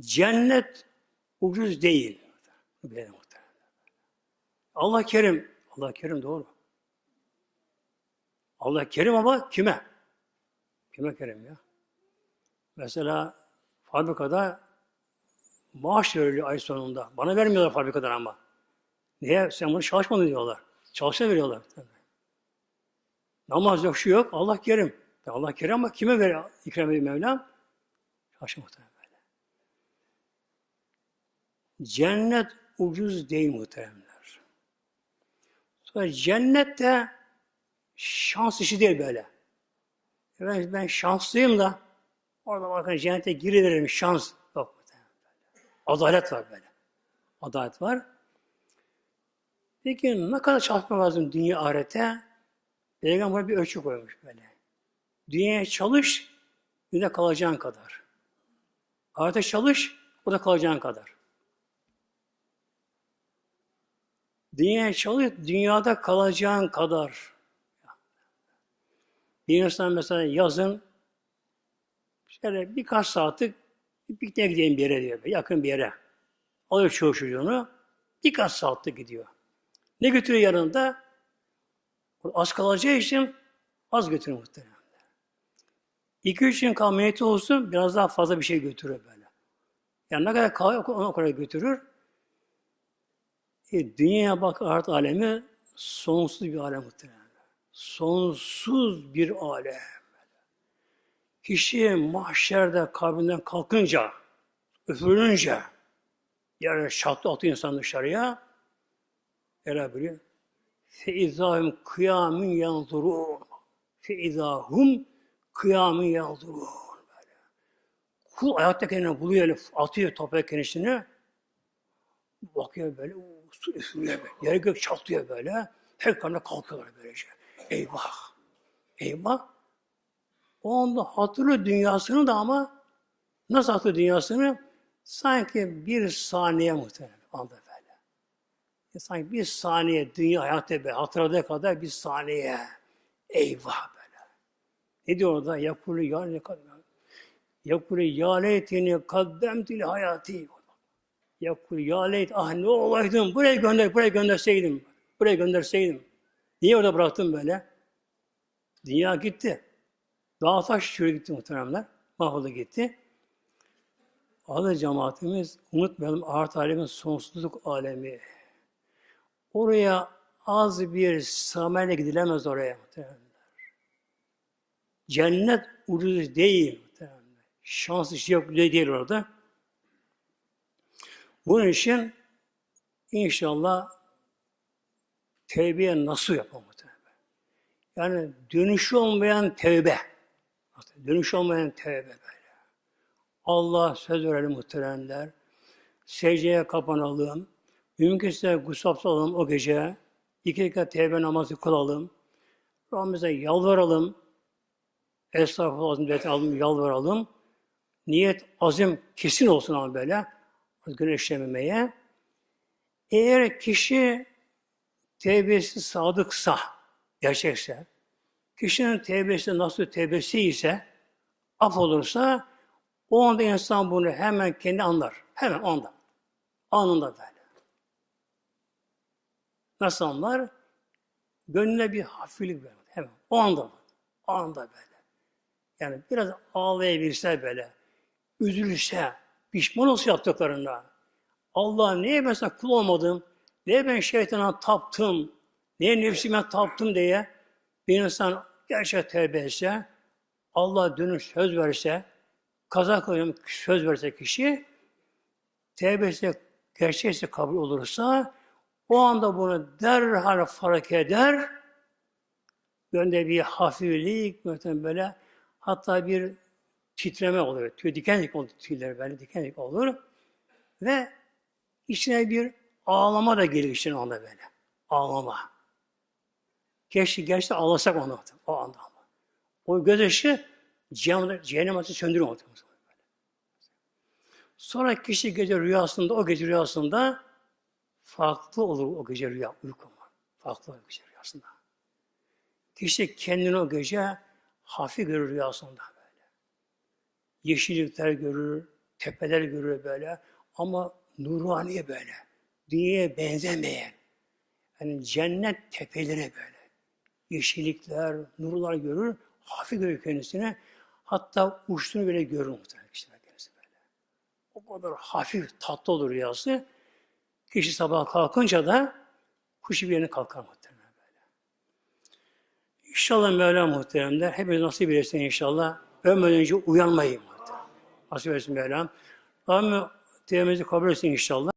cennet ucuz değil. Allah kerim. Allah kerim doğru. Allah kerim ama kime? Kime kerim ya? Mesela fabrikada maaş veriliyor ay sonunda. Bana vermiyorlar fabrikadan ama. Niye? Sen bunu çalışmadın diyorlar. Çalışa veriyorlar. Namaz yok, şu yok. Allah kerim. Allah kerim ama kime veriyor ikram ediyor Mevlam? Böyle. Cennet ucuz değil muhteremler. Sonra cennet de şans işi değil böyle. Ben, ben şanslıyım da orada bakın cennete girilirim şans yok. muhterem böyle. Adalet var böyle. Adalet var. Peki ne kadar çalışma lazım dünya ahirete? Peygamber bir ölçü koymuş böyle. Dünyaya çalış, dünyada kalacağın kadar. Ahirete çalış, o da kalacağın kadar. Dünyaya çalış, dünyada kalacağın kadar. İnsan mesela yazın şöyle birkaç saatlik bir pikniğe gideyim bir yere diyor. Yakın bir yere. Alıyor çoğu çocuğunu. Birkaç saatlik gidiyor. Ne götürüyor yanında? Az kalacağı için az götürüyor muhtemelen. İki üç gün kalma niyeti olsun biraz daha fazla bir şey götürür böyle. Yani ne kadar kalıyor o kadar götürür. E, dünyaya bak art alemi sonsuz bir alem muhtemelen. Sonsuz bir alem. Kişi mahşerde kabrinden kalkınca, üfürünce, yere şattı atıyor insan dışarıya, Öyle biliyor. Feizahum kıyamin yanzurun. Feizahum kıyamin yanzurun. Kul ayakta kendini buluyor, atıyor toprak kendisini. Bakıyor böyle, su üfürüyor böyle. Yere gök çatlıyor böyle. Her kanına kalkıyorlar böylece. Eyvah! Eyvah! O anda hatırlıyor dünyasını da ama nasıl hatırlıyor dünyasını? Sanki bir saniye muhtemelen anda böyle. E sanki bir saniye dünya hayatta be hatırladığı kadar bir saniye. Eyvah böyle. Ne diyor orada? Yakulu ya ne kadar. Yakulu ya leytini kaddemtil hayati. Yakulu ya leyt ah ne olaydım buraya gönder buraya gönderseydim. Buraya gönderseydim. Niye orada bıraktım böyle? Dünya gitti. Dağ taş şöyle gitti muhteremler. Mahvoldu gitti. Adı cemaatimiz unutmayalım art alemin sonsuzluk alemi. Oraya az bir sameyle gidilemez oraya muhtemelenler. Cennet ucuz değil muhtemelenler. Şans işi yok değil orada. Bunun için inşallah tevbeye nasıl yapalım. Yani dönüşü olmayan tevbe. Dönüş olmayan tevbe böyle. Allah söz verelim muhteremler. Secdeye kapanalım. Mümkünse gusapsı alalım o gece. İki rekat tevbe namazı kılalım. Rabbimize yalvaralım. Estağfurullah azim yalvaralım. Niyet azim kesin olsun ama böyle. Güneşlememeye. Eğer kişi tevbesi sadıksa, gerçekse, kişinin tevbesi nasıl tevbesi ise, af olursa, o anda insan bunu hemen kendi anlar. Hemen o anda. Anında böyle. Nasıl anlar? Gönlüne bir hafiflik vermedi. Hemen. O anda. O anda böyle. Yani biraz ağlayabilse böyle. Üzülse, pişman olsa yaptıklarında. Allah niye ben sana kul olmadım? Niye ben şeytana taptım? Niye nefsime taptım diye bir insan gerçek tevbe etse, Allah dönüş söz verse, kaza kılıyorum söz verse kişi, tevbesi gerçekse kabul olursa, o anda bunu derhal fark eder, gönde bir hafiflik, böyle, hatta bir titreme olur, tüy diken diken olur, tüyler böyle diken diken olur ve içine bir ağlama da gelir içine anda böyle, ağlama. Keşke gerçekten ağlasak onu o anda ama. O gözyaşı cehennem, cehennem ateşi söndürüyor Sonra kişi gece rüyasında, o gece rüyasında farklı olur o gece rüya, uyku mu? Farklı olur o gece rüyasında. Kişi kendini o gece hafif görür rüyasında. Yeşillikler görür, tepeler görür böyle. Ama nurani böyle. Dünyaya benzemeyen. Yani cennet tepeleri böyle. Yeşillikler, nurlar görür. Hafif görür kendisine. Hatta uçtuğunu bile görür muhtemelen kişiler kendisi böyle. O kadar hafif, tatlı olur rüyası. Kişi sabah kalkınca da kuş bir yerine kalkar muhtemelen böyle. İnşallah Mevla muhteremler hepimiz nasip eylesin inşallah. Ölmeden önce uyanmayı Nasip eylesin Mevlam. Rabbim tevbemizi kabul etsin inşallah.